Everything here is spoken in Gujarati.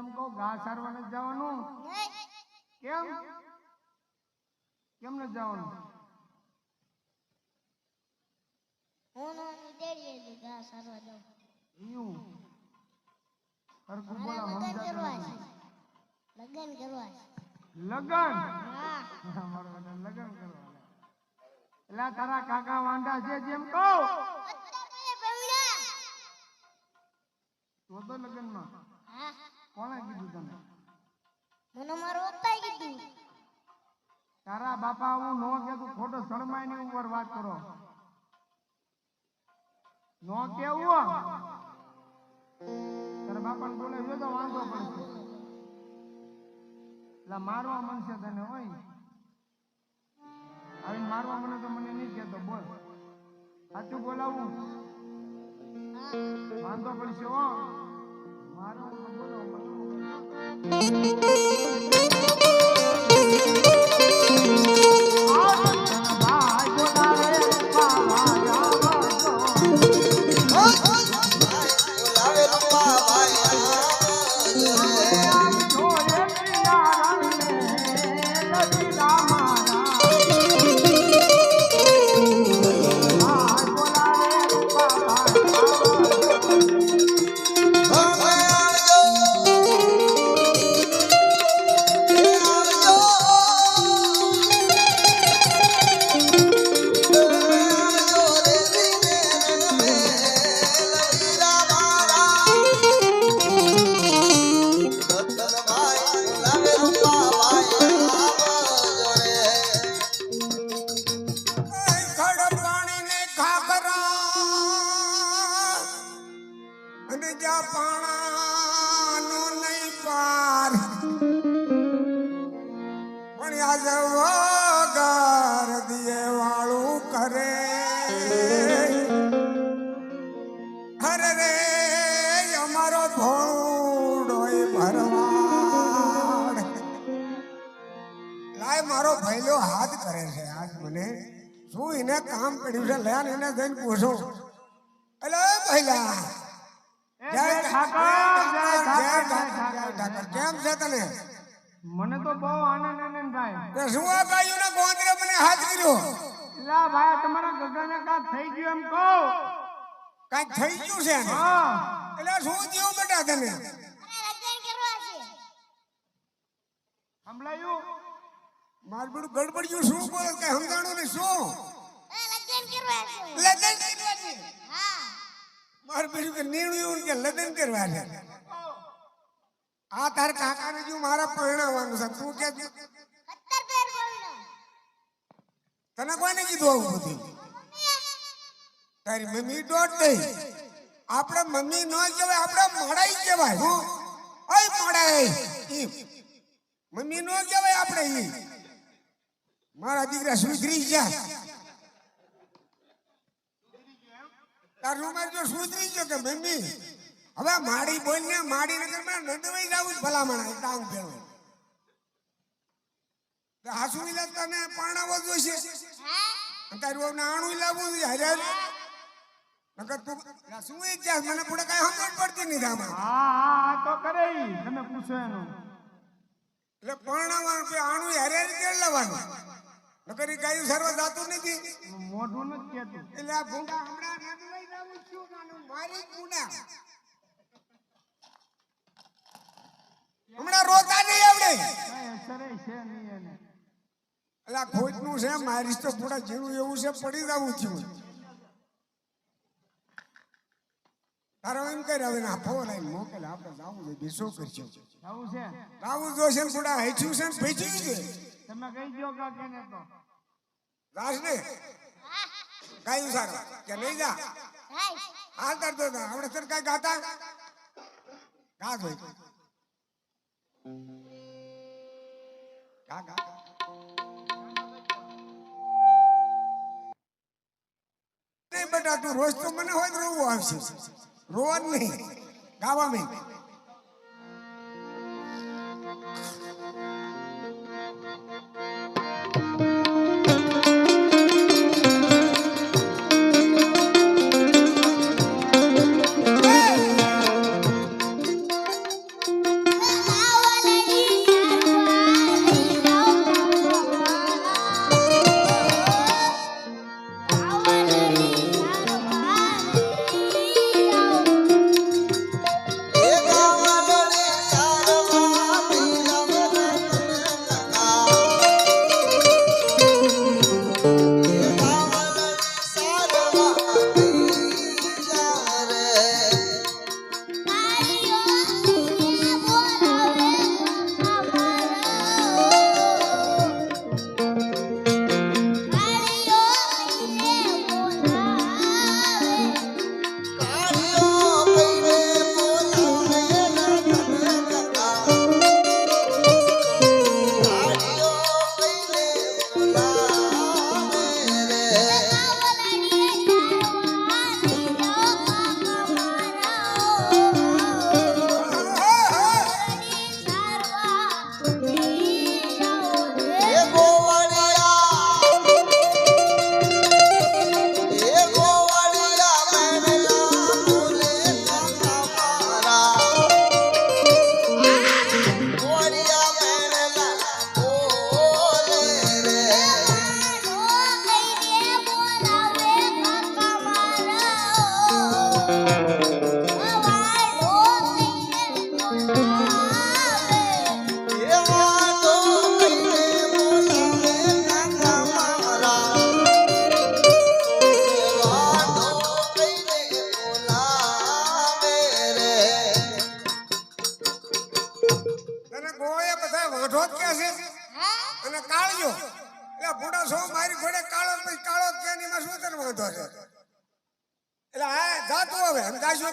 એમ કહું ઘા સારવા નથી જવાનું? કેમ? કેમ નથી જવાનું? હું નો ઘા સારવા જાઉં. ઈયું હરખું બોલા લગ્ન સમજાતું કરવા નથી. છે. લગ્ન કરવા લગન? હા. મારો બેટા લગન કરવા એટલે તારા કાકા વાંડા છે જેમ કહો. તો તો લગનમાં. હા કોણે કીધું તને? મને મારો પપ્પાએ કીધું. તારા બાપા હું નો કે તું ખોટો શરમાયની ઉપર વાત કરો. નો કેવું તારા બાપાને બોલે તો વાંધો પડશે. એટલે મારવા મનશે તને હોય આવીને મારવા મને તો મને નહીં કહેતો બોલ. સાચું બોલાવું? હા વાંધો પડશે હો. મારવા તો બોલો નહીં પાર. પણ આજ વગર દિયે વાળું કરે. હરે રે મારો ભૈલો હાથ કરે છે આજ મને શું એને કામ પડ્યું છે? લે એને જઈને પૂછો. એટલે ભૈલા જય ઠાકર, જય ઠાકર. કેમ છે તને મને તો બહુ આનંદ આનંદ થાય તે શું આ ગાયું ના ગોંદરે મને હાથ કર્યો? લા ભાઈ તમારા ગગાને કાંક થઈ ગયું એમ કહો. કાંઈક થઈ ગયું છે હા. એટલે શું થયું બેટા તને? મારે લગ્ન કરવા છે સંભળાયું? મારું બધું ગડબડિયું શું બોલે કઈ સમજાણું ને શું? લગ્ન કરવા છે. લગ્ન કરવા છે? હા. મારું બીજું કે નિર્ણય કે લગ્ન કરવા છે. આ તાર કાકાને જો મારા પરણાવવાનું છે. તું કે તને કોને કીધું આવું બધું તારી મમ્મી દોઢ દઈ. આપણે મમ્મી ન કહેવાય આપણે મડાઈ કહેવાય. હું? ઓય મડાઈ મમ્મી નો કહેવાય આપણે ઈ. મારા દીકરા સુધરી ગયા. તારું જો સુધરી ગયો કે મમ્મી હવે માડી બોલ માડી નગરમાં નંદવાઈ જાવું જ ભલામણ ટાંગ ફેરવો હાસુ વિલા તને પરણાવો જોઈશે. તારું હવે નાણું લાવવું છે હજાર નકર તું શું મને કાંઈ સમજણ પડતી નહીં આમાં. હા હા હા તો કરે ઈ. તમે એનું. એટલે પરણાવવાનું કે આણું હારે કેળ લાવવાનું? નકર ઈ ગાયું સરવા જાતું નથી. મોઢું નથી કહેતું એટલે આ ભૂંડા હમણાં નદવાઈ જાવું છું નાનું મારી જ હમણાં રોતા નહીં આવડે. છે નહીં એને એટલે ખોટનું છે મારીશ તો પૂરા જેવું એવું છે પડી જવું થયું તારો એમ કરે હવે ના ફોન આવી મોકલે આપણે જાવું છે બેસો કરશું? આવું છે રાવું જોશે ને પૂરા હેઠ્યું છે ને ભેચ્યું છે. તમે કહી દો કાકે તો. રાસ ને ગાયું સારું કે નહીં હાય હાલ કરતો હતો આપણે સર કઈ ગાતા? ગા જોઈ. ગા ગા. નહીં બેટા તું રોજ તો મને હોય રોવું આવશે. રોવા જ નહીં. ગાવા મેં વાંઢો જ કે છે. અને કાળજો. એટલે બુડા સો મારી ઘોડે કાળો પછી કાળો કે ને એમાં શું તને વાંધો છે? એટલે હા જાતું હવે અમે જાશું.